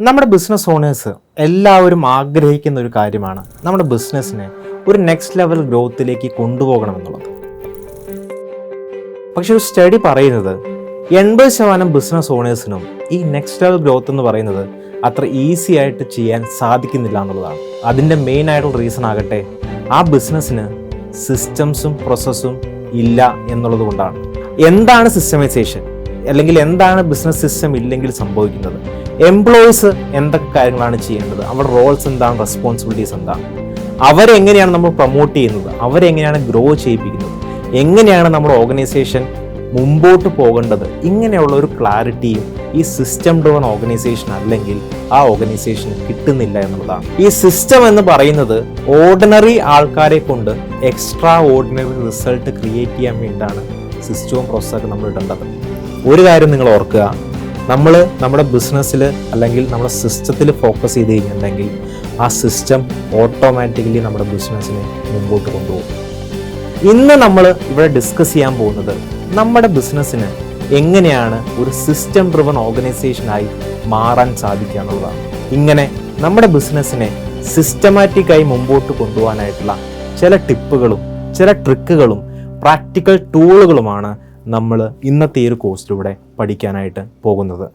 നമ്മുടെ business owners എല്ലാവരും ആഗ്രഹിക്കുന്ന ഒരു കാര്യമാണ് നമ്മുടെ ബിസിനസ്സിനെ ഒരു നെക്സ്റ്റ് ലെവൽ ഗ്രോത്തിലേക്ക് കൊണ്ടുപോകണം എന്നുള്ളത് പക്ഷെ ഒരു സ്റ്റഡി പറയുന്നത് എൺപത് ശതമാനം ബിസിനസ് ഓണേഴ്സിനും ഈ നെക്സ്റ്റ് ലെവൽ ഗ്രോത്ത് എന്ന് പറയുന്നത് അത്ര ഈസി ആയിട്ട് ചെയ്യാൻ സാധിക്കുന്നില്ല എന്നുള്ളതാണ്. അതിന്റെ മെയിൻ ആയിട്ടുള്ള റീസൺ ആകട്ടെ ആ ബിസിനസ്സിന് സിസ്റ്റംസും പ്രോസസ്സും ഇല്ല എന്നുള്ളത് കൊണ്ടാണ്. എന്താണ് സിസ്റ്റമൈസേഷൻ അല്ലെങ്കിൽ എന്താണ് ബിസിനസ് സിസ്റ്റം ഇല്ലെങ്കിൽ സംഭവിക്കുന്നത്? എംപ്ലോയീസ് എന്തൊക്കെ കാര്യങ്ങളാണ് ചെയ്യേണ്ടത്? അവരുടെ റോൾസ് എന്താണ്? റെസ്പോൺസിബിലിറ്റീസ് എന്താണ്? അവരെങ്ങനെയാണ് നമ്മൾ പ്രൊമോട്ട് ചെയ്യുന്നത്? അവരെങ്ങനെയാണ് ഗ്രോ ചെയ്യിപ്പിക്കുന്നത്? എങ്ങനെയാണ് നമ്മുടെ ഓർഗനൈസേഷൻ മുമ്പോട്ട് പോകേണ്ടത്? ഇങ്ങനെയുള്ള ഒരു ക്ലാരിറ്റിയും ഈ സിസ്റ്റം ഡ്രിവൺ ഓർഗനൈസേഷൻ അല്ലെങ്കിൽ ആ ഓർഗനൈസേഷൻ കിട്ടുന്നില്ല എന്നുള്ളതാണ്. ഈ സിസ്റ്റം എന്ന് പറയുന്നത് ഓർഡിനറി ആൾക്കാരെ കൊണ്ട് എക്സ്ട്രാ ഓർഡിനറി റിസൾട്ട് ക്രിയേറ്റ് ചെയ്യാൻ വേണ്ടിയിട്ടാണ് സിസ്റ്റവും പ്രോസസ്സൊക്കെ നമ്മൾ ഇടേണ്ടത്. ഒരു കാര്യം നിങ്ങൾ ഓർക്കുക. നമ്മൾ നമ്മുടെ ബിസിനസ്സിൽ അല്ലെങ്കിൽ നമ്മുടെ സിസ്റ്റത്തിൽ ഫോക്കസ് ചെയ്ത് കഴിഞ്ഞിട്ടുണ്ടെങ്കിൽ ആ സിസ്റ്റം ഓട്ടോമാറ്റിക്കലി നമ്മുടെ ബിസിനസ്സിനെ മുമ്പോട്ട് കൊണ്ടുപോകും. ഇന്ന് നമ്മൾ ഇവിടെ ഡിസ്കസ് ചെയ്യാൻ പോകുന്നത് നമ്മുടെ ബിസിനസ്സിന് എങ്ങനെയാണ് ഒരു സിസ്റ്റം ഡ്രിവൺ ഓർഗനൈസേഷനായി മാറാൻ സാധിക്കുക എന്നുള്ളതാണ്. ഇങ്ങനെ നമ്മുടെ ബിസിനസ്സിനെ സിസ്റ്റമാറ്റിക്കായി മുമ്പോട്ട് കൊണ്ടുപോകാനായിട്ടുള്ള ചില ടിപ്പുകളും ചില ട്രിക്കുകളും പ്രാക്ടിക്കൽ ടൂളുകളുമാണ് നമ്മൾ ഇന്നത്തെ ഈ ഒരു കോഴ്സിലൂടെ പഠിക്കാനായിട്ട് പോകുന്നത്.